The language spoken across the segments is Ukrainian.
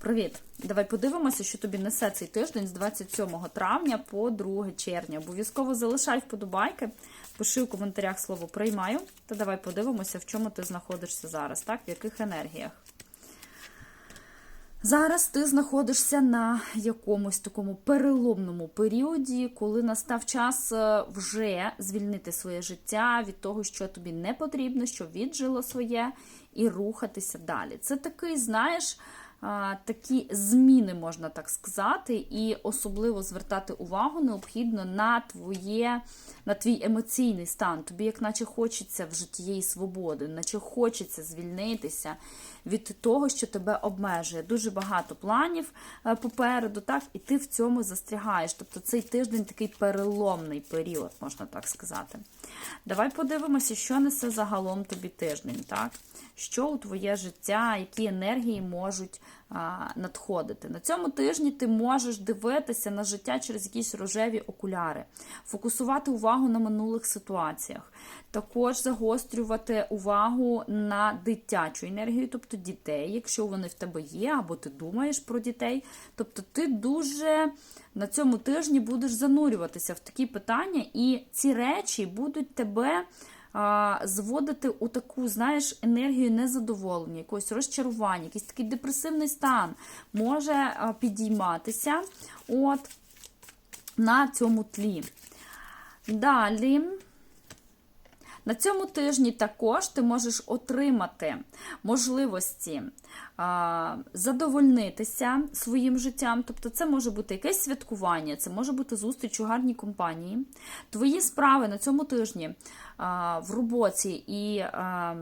Привіт! Давай подивимося, що тобі несе цей тиждень з 27 травня по 2 червня. Обов'язково залишай вподобайки, пиши у коментарях слово приймаю. Та давай подивимося, в чому ти знаходишся зараз, так? В яких енергіях. Зараз ти знаходишся на якомусь такому переломному періоді, коли настав час е, вже звільнити своє життя від того, що тобі не потрібно, що віджило своє, і рухатися далі. Це такий, знаєш, такі зміни, можна так сказати, і особливо звертати увагу необхідно на твоє, на твій емоційний стан. Тобі, як наче хочеться в життєї свободи, наче хочеться звільнитися від того, що тебе обмежує. Дуже багато планів е, попереду, так, і ти в цьому застрягаєш. Тобто цей тиждень такий переломний період, можна так сказати. Давай подивимося, що несе загалом тобі тиждень, так? Що у твоє життя, які енергії можуть надходити. На цьому тижні ти можеш дивитися на життя через якісь рожеві окуляри, фокусувати увагу на минулих ситуаціях, також загострювати увагу на дитячу енергію, тобто дітей, якщо вони в тебе є, або ти думаєш про дітей. Тобто ти дуже на цьому тижні будеш занурюватися в такі питання, і ці речі будуть тебе зводити у таку, знаєш, енергію незадоволення, якогось розчарування, якийсь такий депресивний стан може підійматися от на цьому тлі. Далі. На цьому тижні також ти можеш отримати можливості а, задовольнитися своїм життям. Тобто, це може бути якесь святкування, це може бути зустріч у гарній компанії. Твої справи на цьому тижні а, в роботі і а,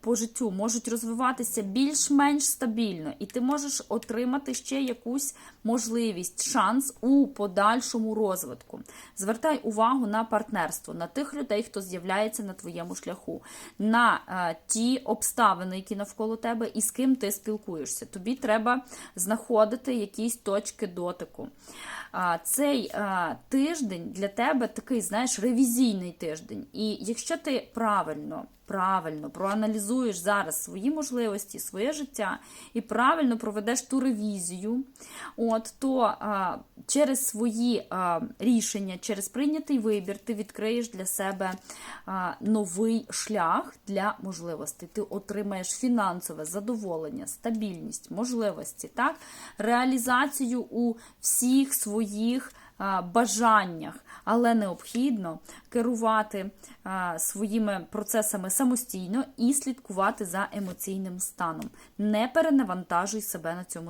по життю можуть розвиватися більш-менш стабільно, і ти можеш отримати ще якусь можливість, шанс у подальшому розвитку. Звертай увагу на партнерство, на тих людей, хто з'являється на твоєму шляху, на а, ті обставини, які навколо тебе, і з ким ти спілкуєшся. Тобі треба знаходити якісь точки дотику. Цей а, тиждень для тебе такий, знаєш, ревізійний тиждень. І якщо ти правильно, правильно проаналізуєш зараз свої можливості, своє життя і правильно проведеш ту ревізію, от, то а, через свої а, рішення, через прийнятий вибір, ти відкриєш для себе а, новий шлях для можливостей. Ти отримаєш фінансове задоволення, стабільність, можливості, так? реалізацію у всіх своїх бажаннях, але необхідно керувати своїми процесами самостійно і слідкувати за емоційним станом. Не перенавантажуй себе на цьому.